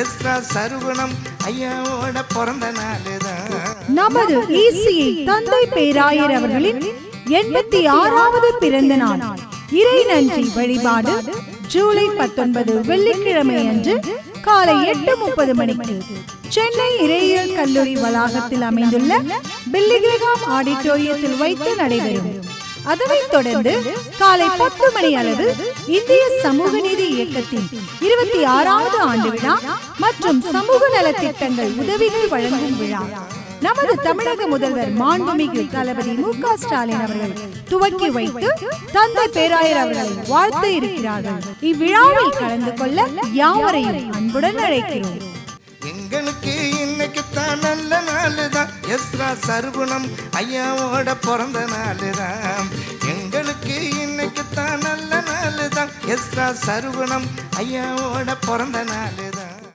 Ezra சருகுணம் ஐயாவோட பிறந்த நாளுதான். நமது ஈசியை தந்தை பேராயர் அவர்களின் எண்பத்தி ஆறாவது பிறந்த நாள். இறை நன்றி வழிபாடு ஜூலை பத்தொன்பது வெள்ளிக்கிழமை அன்று காலை எட்டு முப்பது மணிக்கு. சென்னை இறையியல் கல்லூரி வளாகத்தில் அமைந்துள்ள பில்லிகிரகாம் ஆடிட்டோரியத்தில் வைத்து நடைபெறும். அதனைத் தொடர்ந்து காலை பத்து மணி அளவில் இந்திய சமூக நீதி இயக்கத்தின் இருபத்தி ஆறாவது ஆண்டு விழா மற்றும் சமூக நலத்திட்டங்கள் உதவிகள் வழங்கும் விழா. நமது தமிழக முதல்வர் மாண்புமிகு தளபதி மு க ஸ்டாலின் அவர்கள் துவக்கி வைத்து தந்தை பேராயர் அவர்களை வாழ்த்த இருக்கிறார்கள். இவ்விழாவில் கலந்து கொள்ள யாவரையும் அன்புடன் அழைக்கிறோம். எங்களுக்கு இன்னைக்கு தான் நல்ல எஸ்ரா சருகுணம் ஐயாவோட பிறந்த நாள் தான் எங்களுக்கு இன்னைக்கு தான் நல்ல நாள் தான் எஸ்ரா சருகுணம் ஐயாவோட பிறந்த நாள் தான்